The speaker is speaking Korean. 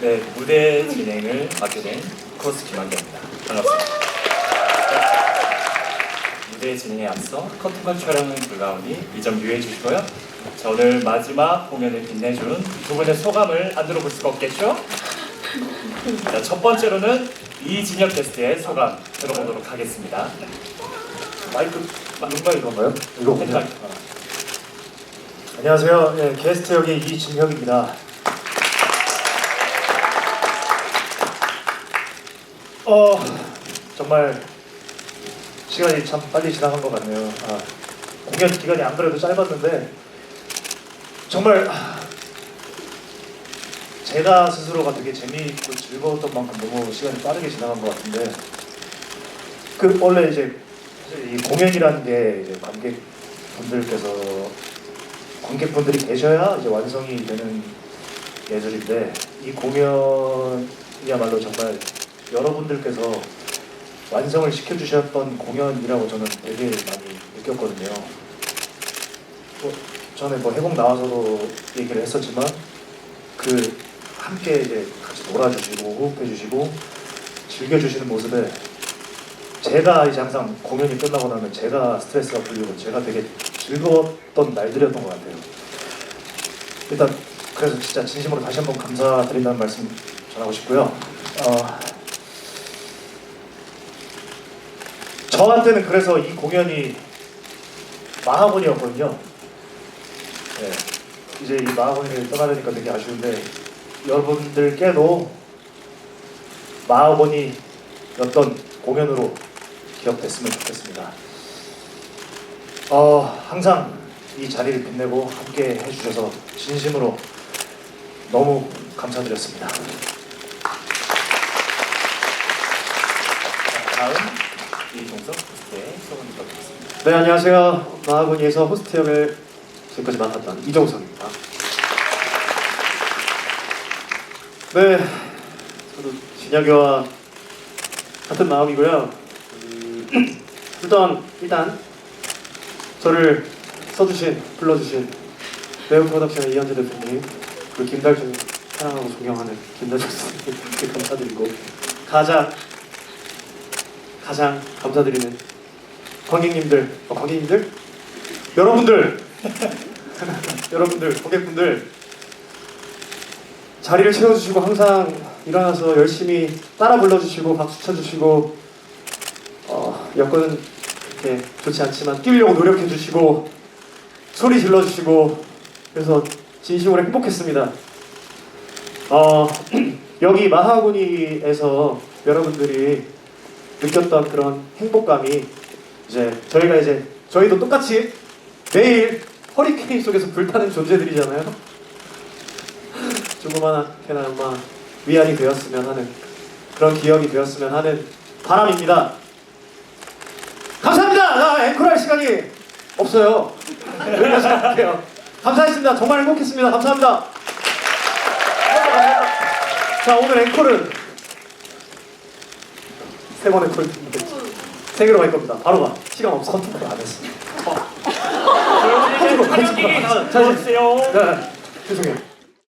네, 무대 진행을 맡게 된 코스 김한경입니다. 반갑습니다. 네, 무대 진행에 앞서 커튼콜 촬영은 불가오니 이 점 유의해 주시고요. 자, 오늘 마지막 공연을 빛내준 두 분의 소감을 안 들어볼 수가 없겠죠? 자, 첫 번째로는 이진혁 게스트의 소감 들어보도록 하겠습니다. 마이크, 눈가 이건가요? 이거 펜타. 안녕하세요. 예, 게스트 역의 이진혁입니다. 어 정말 시간이 참 빨리 지나간 것 같네요. 아, 공연 기간이 안 그래도 짧았는데 정말 아, 제가 스스로가 되게 재미있고 즐거웠던 만큼 너무 시간이 빠르게 지나간 것 같은데 그 원래 이제 이 공연이라는 게 이제 관객분들께서 관객분들이 계셔야 이제 완성이 되는 예술인데 이 공연이야말로 정말 여러분들께서 완성을 시켜주셨던 공연이라고 저는 되게 많이 느꼈거든요. 뭐 전에 뭐 해공 나와서도 얘기를 했었지만 그 함께 이제 같이 놀아주시고 호흡해주시고 즐겨주시는 모습에 제가 이제 항상 공연이 끝나고 나면 제가 스트레스가 풀리고 제가 되게 즐거웠던 날들이었던 것 같아요. 일단 그래서 진짜 진심으로 다시 한번 감사드린다는 말씀 전하고 싶고요. 어, 저한테는 그래서 이 공연이 마하곤이었거든요. 네. 이제 이 마하곤이를 떠나려니까 되게 아쉬운데 여러분들께도 마하곤이였던 공연으로 기억됐으면 좋겠습니다. 어, 항상 이 자리를 빛내고 함께 해주셔서 진심으로 너무 감사드렸습니다. 다음 이동석 게스트의 소감 들어보겠습니다. 네 안녕하세요. 마하고니에서 호스트 역을 지금까지 맡았던 이종석입니다. 네 저도 진혁이와 같은 마음이고요. 음, 일단 일단 저를 써주신 불러주신 매우 프로덕션의 이현재 대표님 그리고 김달준 사랑하고 존경하는 김달준 선생님께 감사드리고 가장 가장 감사드리는 관객님들, 어, 관객님들, 여러분들, 여러분들, 고객분들! 자리를 채워주시고 항상 일어나서 열심히 따라 불러주시고 박수 쳐주시고 어, 여건은 이렇게 좋지 않지만 뛰려고 노력해주시고 소리 질러주시고 그래서 진심으로 행복했습니다. 어, 여기 마하구니에서 여러분들이 느꼈던 그런 행복감이 이제 저희가 이제 저희도 똑같이 매일 허리케인 속에서 불타는 존재들이잖아요. 조그마하게나 아마 위안이 되었으면 하는 그런 기억이 되었으면 하는 바람입니다. 감사합니다. 나 앵콜할 시간이 없어요. 여기까지 할게요. 감사했습니다. 정말 행복했습니다. 감사합니다. 자 오늘 앵콜은 세 번의 콜세 개로 갈 겁니다. 바로 가. 시간 없어. 컨트롤 안 했어. 자, 촬영 기기 자, 들어주세요. 네, 죄송해요.